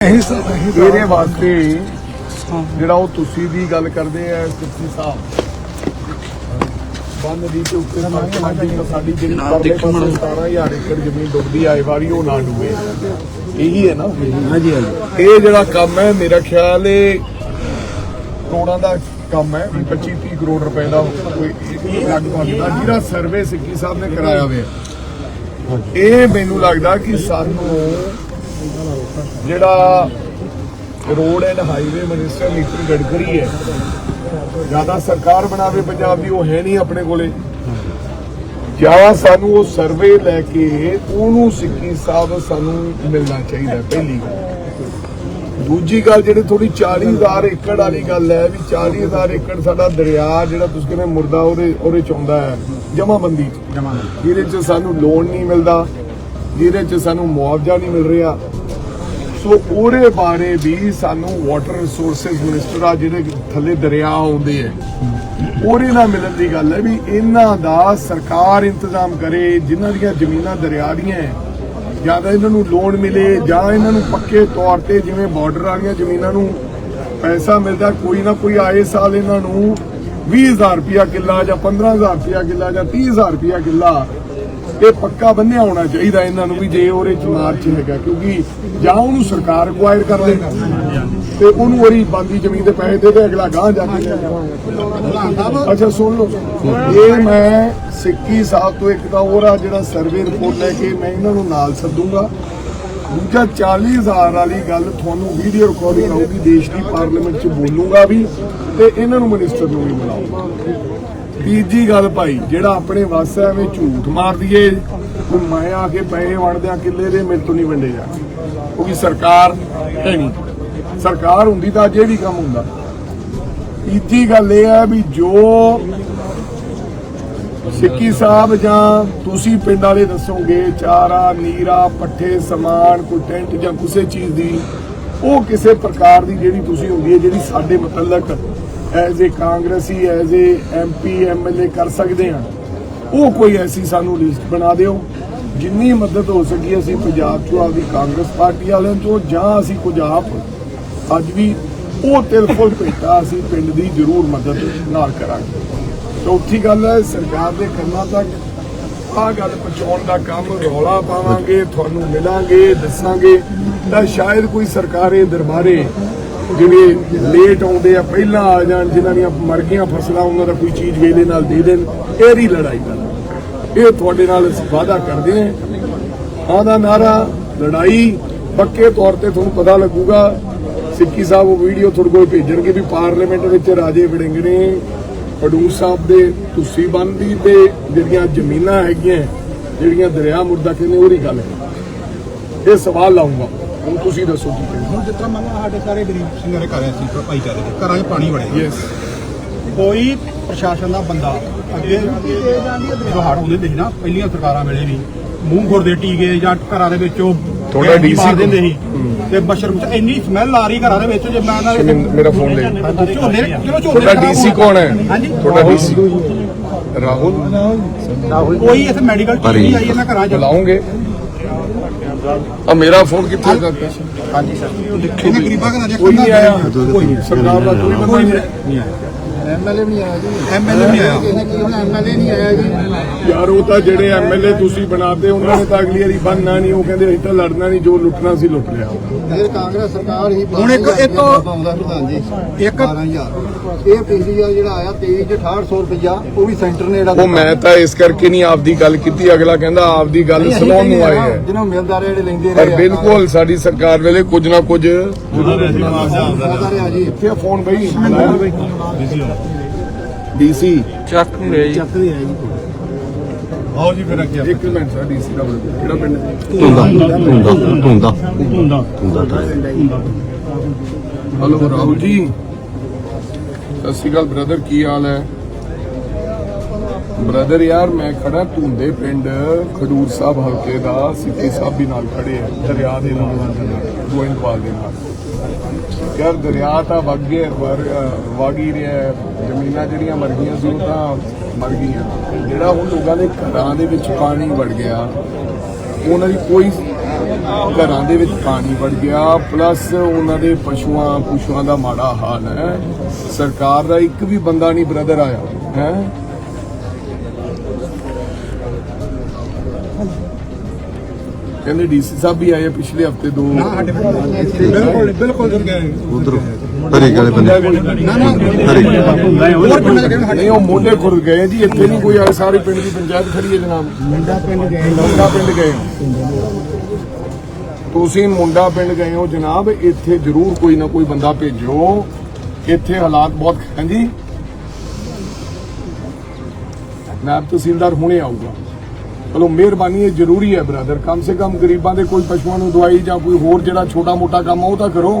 ਇਹਦੇ ਵਾਸਤੇ ਜਿਹੜਾ ਉਹ ਤੁਸੀਂ ਦੀ ਗੱਲ ਕਰਦੇ ਆ ਸਿੱਧੀ ਸਾਹਿਬ। ਬੰਦ ਦੀ ਤੇ ਉੱਤੇ ਸਾਡੀ ਸਾਡੀ ਜਿਹੜੀ ਪਰਲੇ ਪਾਸੇ 17000 ਏਕੜ ਜ਼ਮੀਨ ਡੁੱਬਦੀ ਆਏ ਵਾਰੀ ਉਹ ਨਾ ਡੁੱਬੇ। ਇਹੀ ਹੈ ਨਾ। ਹਾਂਜੀ ਹਾਂਜੀ। ਇਹ ਜਿਹੜਾ ਕੰਮ ਹੈ ਮੇਰਾ ਖਿਆਲ ਇਹ ਕਰੋੜਾਂ ਦਾ ਕੰਮ ਹੈ 25 30 ਕਰੋੜ ਰੁਪਏ ਦਾ ਕੋਈ ਲਗਭਗ ਦਾ ਜਿਹੜਾ ਸਰਵੇ ਸਿੱਕੀ ਸਾਹਿਬ ਨੇ ਕਰਾਇਆ ਹੋਇਆ। ਇਹ ਮੈਨੂੰ ਲੱਗਦਾ ਕਿ ਸਾਨੂੰ ਜਿਹੜਾ road and highway minister Nitin Gadkari ਹੈ ਜ਼ਿਆਦਾ ਸਰਕਾਰ ਬਣਾਵੇ ਪੰਜਾਬ ਦੀ ਉਹ ਹੈ ਨਹੀਂ ਆਪਣੇ ਕੋਲੇ। ਜਾਂ ਸਾਨੂੰ ਉਹ ਸਰਵੇ ਲੈ ਕੇ ਉਹਨੂੰ ਸਿੱਕੀ ਸਾਹਿਬ ਸਾਨੂੰ ਮਿਲਣਾ ਚਾਹੀਦਾ ਪਹਿਲੀ ਗੱਲ। ਦੂਜੀ ਗੱਲ ਜਿਹੜੀ ਥੋੜੀ 40000 ਏਕੜ ਵਾਲੀ ਗੱਲ ਹੈ ਵੀ 40000 ਏਕੜ ਸਾਡਾ ਦਰਿਆ ਜਿਹੜਾ ਤੁਸੀਂ ਕਹਿੰਦੇ ਮੁਰਦਾ ਉਹਦੇ ਉਹਦੇ ਚ ਆਉਂਦਾ ਹੈ ਜਮਾਬੰਦੀ ਜਿਹਦੇ ਚ ਸਾਨੂੰ ਲੋਨ ਨਹੀਂ ਮਿਲਦਾ ਜਿਹਦੇ ਚ ਸਾਨੂੰ ਮੁਆਵਜ਼ਾ ਨਹੀਂ ਮਿਲ ਰਿਹਾ। ਸੋ ਉਹਦੇ ਬਾਰੇ ਵੀ ਸਾਨੂੰ ਵਾਟਰ ਰਿਸੋਰਸਸ ਮਿਨਿਸਟਰ ਆ, ਜਿਹੜੇ ਥੱਲੇ ਦਰਿਆ ਆਉਂਦੇ ਐ ਉਹਦੇ ਨਾਲ ਮਿਲਣ ਦੀ ਗੱਲ ਹੈ ਵੀ ਇਹਨਾਂ ਦਾ ਸਰਕਾਰ ਇੰਤਜ਼ਾਮ ਕਰੇ, ਜਿਨ੍ਹਾਂ ਦੀਆਂ ਜ਼ਮੀਨਾਂ ਦਰਿਆ ਦੀਆਂ ਜਾਂ ਤਾਂ ਇਹਨਾਂ ਨੂੰ ਲੋਨ ਮਿਲੇ, ਜਾਂ ਇਹਨਾਂ ਨੂੰ ਪੱਕੇ ਤੌਰ ਤੇ ਜਿਵੇਂ ਬਾਰਡਰ ਵਾਲੀਆਂ ਜ਼ਮੀਨਾਂ ਨੂੰ ਪੈਸਾ ਮਿਲਦਾ, ਕੋਈ ਨਾ ਕੋਈ ਆਏ ਸਾਲ ਇਹਨਾਂ ਨੂੰ 20000 ਰੁਪਿਆ ਕਿੱਲਾ ਜਾਂ 15000 ਰੁਪਿਆ ਕਿੱਲਾ ਜਾਂ 30000 ਰੁਪਿਆ ਕਿੱਲਾ ਇਹ ਪੱਕਾ ਬੰਨਿਆ ਹੋਣਾ ਚਾਹੀਦਾ ਇਹਨਾਂ ਨੂੰ ਵੀ ਜੇ ਉਹਦੇ ਚ ਮਾਰਚ ਹੈਗਾ, ਕਿਉਂਕਿ ਜਾਂ ਉਹਨੂੰ ਸਰਕਾਰ ਐਕਵਾਇਰ ਕਰ ਲੇ ਤੇ ਉਹਨੂੰ ਉਹਦੀ ਬੰਦੀ ਜ਼ਮੀਨ ਦੇ ਪੈਸੇ ਦੇ ਦੇ ਅਗਲਾ ਗਾਂ ਜਾ ਕੇ ਲੈ ਜਾਵਾਂ। ਅੱਛਾ, ਸੁਣ ਲਓ। ਇਹ ਮੈਂ ਸਿੱਕੀ ਸਾਹਿਬ ਤੋਂ ਇੱਕ ਤਾਂ ਉਹਦਾ ਜਿਹੜਾ ਸਰਵੇ ਰਿਪੋਰਟ ਲੈ ਕੇ ਮੈਂ ਇਹਨਾਂ ਨੂੰ ਨਾਲ ਸੱਦੂਗਾ। ਦੂਜਾ 40000 ਵਾਲੀ ਗੱਲ ਤੁਹਾਨੂੰ ਵੀਡੀਓ ਰਿਕਾਰਡਿੰਗ ਆਊਗੀ, ਦੇਸ਼ ਦੀ ਪਾਰਲੀਮੈਂਟ 'ਚ ਬੋਲੂਗਾ ਵੀ ਤੇ ਇਹਨਾਂ ਨੂੰ ਮਿਨਿਸਟਰ ਨੂੰ ਵੀ ਬੁਲਾਊਗਾ। ਤੀਜੀ ਗੱਲ ਭਾਈ, ਜਿਹੜਾ ਆਪਣੇ ਵੱਸ ਹੈ, ਐਵੇਂ ਝੂਠ ਮਾਰ ਦਈਏ। ਮੈਂ ਆ ਕੇ ਪੈਸੇ ਵੰਡਦਿਆਂ ਕਿੱਲੇ ਦੇ, ਮੇਰੇ ਤੋਂ ਨਹੀਂ ਵੰਡੇ ਜਾਣੇ ਕਿਉਂਕਿ ਸਰਕਾਰ ਹੈ ਨਹੀਂ। ਸਰਕਾਰ ਹੁੰਦੀ ਤਾਂ ਅਜੇ ਵੀ ਕੰਮ ਹੁੰਦਾ। ਤੀਜੀ ਗੱਲ ਇਹ ਹੈ ਵੀ ਜੋ ਸਿੱਕੀ ਸਾਹਿਬ ਜਾਂ ਤੁਸੀਂ ਪਿੰਡ ਵਾਲੇ ਦੱਸੋਗੇ, ਚਾਰਾ, ਨੀਰਾ, ਪੱਠੇ, ਸਮਾਨ, ਕੋਈ ਟੈਂਟ ਜਾਂ ਕਿਸੇ ਚੀਜ਼ ਦੀ, ਉਹ ਕਿਸੇ ਪ੍ਰਕਾਰ ਦੀ ਜਿਹੜੀ ਤੁਸੀਂ ਹੁੰਦੀ ਹੈ, ਜਿਹੜੀ ਸਾਡੇ ਮਤਲਬ ਐਜ਼ ਏ ਕਾਂਗਰਸੀ ਐਜ਼ ਏ ਐਮਪੀ ਐਮਐਲਏ ਕਰ ਸਕਦੇ ਹਾਂ। ਉਹ ਕੋਈ ਐਸੀ ਸਾਨੂੰ ਲਿਸਟ ਬਣਾ ਦਿਓ, ਜਿੰਨੀ ਮਦਦ ਹੋ ਸਕੀ ਅਸੀਂ ਪੰਜਾਬ ਚੋਂ ਆਪਦੀ ਕਾਂਗਰਸ ਪਾਰਟੀ ਵਾਲਿਆਂ ਤੋਂ ਜਾਂ ਅਸੀਂ ਕੁਝ ਆਪ, ਅੱਜ ਵੀ ਉਹ ਤਿਲਫੁਲ ਭੇਟਾ ਅਸੀਂ ਪਿੰਡ ਦੀ ਜ਼ਰੂਰ ਮਦਦ ਨਾਲ ਕਰਾਂਗੇ। ਚੌਥੀ ਗੱਲ ਹੈ, ਸਰਕਾਰ ਦੇ ਕੰਨਾਂ ਤੱਕ ਆਹ ਗੱਲ ਪਹੁੰਚਾਉਣ ਦਾ ਕੰਮ ਰੌਲਾ ਪਾਵਾਂਗੇ, ਤੁਹਾਨੂੰ ਮਿਲਾਂਗੇ, ਦੱਸਾਂਗੇ। ਤਾਂ ਸ਼ਾਇਦ ਕੋਈ ਸਰਕਾਰੇ ਦਰਬਾਰੇ ਜਿਹੜੇ ਲੇਟ ਆਉਂਦੇ ਆ, ਪਹਿਲਾਂ ਆ ਜਾਣ, ਜਿਨ੍ਹਾਂ ਦੀਆਂ ਮਰ ਗਈਆਂ ਫਸਲਾਂ, ਉਹਨਾਂ ਦਾ ਕੋਈ ਚੀਜ਼ ਵੇਲੇ ਨਾਲ ਦੇ ਦੇਣ ਇਹਦੀ ਲੜਾਈ ਦਾ ਇਹ ਤੁਹਾਡੇ ਨਾਲ ਅਸੀਂ ਵਾਅਦਾ ਕਰਦੇ ਹਾਂ। ਆਹ ਦਾ ਨਾਰਾ, ਲੜਾਈ, ਪੱਕੇ ਤੌਰ ਤੇ ਤੁਹਾਨੂੰ ਪਤਾ ਲੱਗੂਗਾ। ਸਿੱਕੀ ਸਾਹਿਬ ਉਹ ਵੀਡੀਓ ਤੁਹਾਡੇ ਕੋਲ ਭੇਜਣਗੇ ਵੀ ਪਾਰਲੀਮੈਂਟ ਵਿੱਚ ਰਾਜੇ ਵੜਿੰਗ ਨੇ ਹਡੂਰ ਸਾਹਿਬ ਦੇ ਤੁਸੀਂ ਬੰਦੀ ਤੇ ਜਿਹੜੀਆਂ ਜ਼ਮੀਨਾਂ ਹੈਗੀਆਂ, ਜਿਹੜੀਆਂ ਦਰਿਆ ਮੁਰਦਾ ਕਹਿੰਦੇ, ਉਹਦੀ ਗੱਲ ਹੈ। ਇਹ ਸਵਾਲ ਲਾਉਂਗਾ। ਹੁਣ ਤੁਸੀਂ ਦੱਸੋ ਕੀ ਕਹਿੰਦੇ ਹੁਣ ਤਰ੍ਹਾਂ ਮੰਨ ਲਓ ਸਾਡੇ ਸਾਰੇ ਗਰੀਬ ਸਿੰਘਾਂ ਦੇ ਘਰ ਸੀ ਭਾਈਚਾਰੇ ਦੇ ਘਰਾਂ 'ਚ ਪਾਣੀ ਵੜਿਆ ਯੈਸ ਕੋਈ ਪ੍ਰਸ਼ਾਸਨ ਦਾ ਬੰਦਾ ਅੱਗੇ ਜੋ ਹੜ ਹੁੰਦੇ ਸੀ ਨਾ ਪਹਿਲੀਆਂ ਸਰਕਾਰਾਂ ਵੇਲੇ ਵੀ ਮੂੰਹ ਖੁਰਦੇ ਟੀਕੇ ਜਾਂ ਘਰਾਂ ਦੇ ਵਿੱਚ ਮਾਰ DC ਦਿੰਦੇ ਸੀ। ਤੇ ਮਸ਼ਰੂਮ ਚ ਇੰਨੀ ਸਮੈਲ ਆ ਰਹੀ ਘਰਾਂ ਦੇ ਵਿੱਚ ਜੇ ਮੈਂ ਨਾਲ ਮੇਰਾ ਫੋਨ ਲੈ। ਝੋਨੇ ਚਲੋ ਤੁਹਾਡਾ ਖਰਾਬ ਡੀਸੀ। ਕੌਣ ਹੈ? ਹਾਂਜੀ। ਤੁਹਾਡਾ ਡੀਸੀ। ਰਾਹੁਲ। ਕੋਈ ਇੱਥੇ ਮੈਡੀਕਲ ਟੀਮ ਨਹੀਂ ਆਈ ਇਹਨਾਂ ਘਰਾਂ ਚ। ਬੁਲਾਉਂਗੇ ਆ ਮੇਰਾ ਫੋਨ ਕਿੱਥੇ? ਕਰਤਾ ਹਾਂਜੀ ਸਰ। ਇਹਨਾਂ ਗਰੀਬਾਂ ਦੀਆਂ ਕੋਈ ਨਹੀਂ ਆਇਆ। ਕੋਈ ਨਹੀਂ ਸਰਕਾਰ ਦਾ ਕੋਈ ਬੰਦਾ ਨਹੀਂ ਆਇਆ। ਐਮਐਲਏ ਵੀ ਨਹੀਂ ਆਇਆ ਜੀ। ਐਮਐਲਏ ਨਹੀਂ ਆਇਆ। ਇਹਨੇ ਕੀ ਹੁਣ ਐਮਐਲਏ ਨਹੀਂ ਆਇਆ ਜੀ। ਯਾਰ ਉਹ ਤਾਂ ਜਿਹੜੇ ਐਮਐਲਏ ਤੁਸੀਂ ਬਣਾਤੇ ਉਹਨਾਂ ਨੇ ਤਾਂ ਅਗਲੀ ਵਾਰੀ ਬੰਨਣਾ ਨਹੀਂ। ਉਹ ਕਹਿੰਦੇ ਅਸੀਂ ਤਾਂ ਲੜਨਾ ਨਹੀਂ। ਜੋ ਲੁੱਟਣਾ ਸੀ ਲੁੱਟ ਲਿਆ। ਇਹ ਕਾਂਗਰਸ ਸਰਕਾਰ ਹੀ ਹੁਣ ਇੱਕ- ਇੱਕ- ਪਾਉਂਦਾ ਪ੍ਰਧਾਨ ਜੀ। ਇੱਕ- 12000 ਇਹ ਪਿਛਲੀ ਵਾਰ ਜਿਹੜਾ ਆਇਆ 23 ਚ 6800 ਰੁਪਇਆ ਉਹ ਵੀ ਸੈਂਟਰ ਨੇ ਜਿਹੜਾ ਉਹ ਮੈਂ ਤਾਂ ਇਸ ਕਰਕੇ ਨਹੀਂ ਆਪਦੀ ਗੱਲ ਕੀਤੀ। ਅਗਲਾ ਕਹਿੰਦਾ ਆਪਦੀ ਗੱਲ ਸੁਣਾਉਣ ਨੂੰ ਕਹਿੰਦੇ ਆਏ ਆ, ਹੈ। ਜਿਹਨਾਂ ਨੂੰ ਮਿਲਦਾ ਰਿਹਾ ਜਿਹੜੇ ਲੈਂਦੇ ਪਰ ਰਹੇ ਆ। ਬਿਲਕੁਲ ਸਾਡੀ ਸਰਕਾਰ ਵੇਲੇ ਕੁਝ ਨਾ ਕੁਝ ਮਿਲਦਾ ਰਿਹਾ। ਜੀ ਕਿੱਥੇ ਫੋਨ ਬਈ? ਡੀਸੀ। ਚੱਕ ਨਹੀਂ ਰਿਹਾ ਜੀ। ਚੱਕਦੇ ਆ ਜੀ। ਆਓ ਜੀ ਫਿਰ ਅੱਗੇ ਇੱਕ ਮਿੰਟ ਸਰ ਡੀਸੀ ਦਾ। ਕਿਹੜਾ ਪਿੰਡ ਧੁੰਦਾ। ਧੁੰਦਾ। ਧੁੰਦਾ। ਧੁੰਦਾ। ਤਾਂ ਹਲੋ ਰਾਹੁਲ ਜੀ। ਸਤਿ ਸ਼੍ਰੀ ਅਕਾਲ ਬ੍ਰਦਰ ਕੀ ਹਾਲ ਹੈ? ਬ੍ਰਦਰ ਯਾਰ, ਮੈਂ ਖੜਾ ਧੁੰਦੇ ਪਿੰਡ, ਖਡੂਰ ਸਾਹਿਬ ਹਲਕੇ ਦਾ ਸਿੱਧੀ ਸਾਹਿਬ ਵੀ ਨਾਲ ਖੜੇ ਆ, ਦਰਿਆ ਦੇ ਨਾਲ ਗੋਇੰਦਵਾਲ ਦੇ ਨਾਲ। ਯਾਰ, ਦਰਿਆ ਤਾਂ ਵਗ ਗਿਆ ਵਗ ਹੀ ਰਿਹਾ ਜ਼ਮੀਨਾਂ ਜਿਹੜੀਆਂ ਮਰ ਗਈਆਂ ਸੀ, ਉਹ ਤਾਂ ਮਰ ਗਈਆਂ। ਜਿਹੜਾ ਹੁਣ ਲੋਕਾਂ ਦੇ ਘਰਾਂ ਦੇ ਵਿੱਚ ਪਾਣੀ ਵੜ ਗਿਆ, ਉਹਨਾਂ ਦੀ ਕੋਈ ਘਰਾਂ ਦੇ ਵਿੱਚ ਪਾਣੀ ਵੜ ਗਿਆ, ਪਲੱਸ ਉਹਨਾਂ ਦੇ ਪਸ਼ੂਆਂ ਪਸ਼ੂਆਂ ਦਾ ਮਾੜਾ ਹਾਲ ਹੈ। ਸਰਕਾਰ ਦਾ ਇੱਕ ਵੀ ਬੰਦਾ ਨਹੀਂ ਬ੍ਰਦਰ ਆਇਆ, ਹੈ? ਕਹਿੰਦੇ ਡੀਸੀ ਸਾਹਿਬ ਵੀ ਆਏ ਆ ਪਿਛਲੇ ਹਫ਼ਤੇ ਦੋ। ਬਿਲਕੁਲ ਬਿਲਕੁਲ ਉਧਰ ਹਰੇ ਵਾਲੇ ਬੰਦੇ। ਹਰੇ ਹੋਰ ਦੇ ਸਾਡੇ? ਨਹੀਂ ਉਹ ਮੋਢੇ ਖੁਰ ਗਏ ਜੀ ਇੱਥੇ ਨਹੀਂ ਕੋਈ ਆਇਆ ਸਾਰੇ ਪਿੰਡ ਦੀ ਪੰਚਾਇਤ ਖੜੀ ਹੈ ਜਨਾਬ। ਮੁੰਡਾ ਪਿੰਡ ਗਏ। ਮੁੰਡਾ ਪਿੰਡ ਗਏ। ਹੋ। ਤੁਸੀਂ ਮੁੰਡਾ ਪਿੰਡ ਗਏ ਹੋ ਜਨਾਬ ਇੱਥੇ ਜ਼ਰੂਰ ਕੋਈ ਨਾ ਕੋਈ ਬੰਦਾ ਭੇਜੋ। ਇੱਥੇ ਹਾਲਾਤ ਬਹੁਤ ਹਾਂਜੀ? ਨਾਇਬ ਤਹਿਸੀਲਦਾਰ ਹੁਣੇ ਆਊਗਾ। ਚਲੋ, ਮਿਹਰਬਾਨੀ ਇਹ ਜ਼ਰੂਰੀ ਹੈ ਬ੍ਰਦਰ ਕਮ ਸੇ ਕਮ ਗਰੀਬਾਂ ਦੇ ਕੋਈ ਪਸ਼ੂਆਂ ਨੂੰ ਦਵਾਈ ਜਾਂ ਕੋਈ ਹੋਰ ਜਿਹੜਾ ਛੋਟਾ ਮੋਟਾ ਕੰਮ ਆ, ਉਹ ਤਾਂ ਕਰੋ।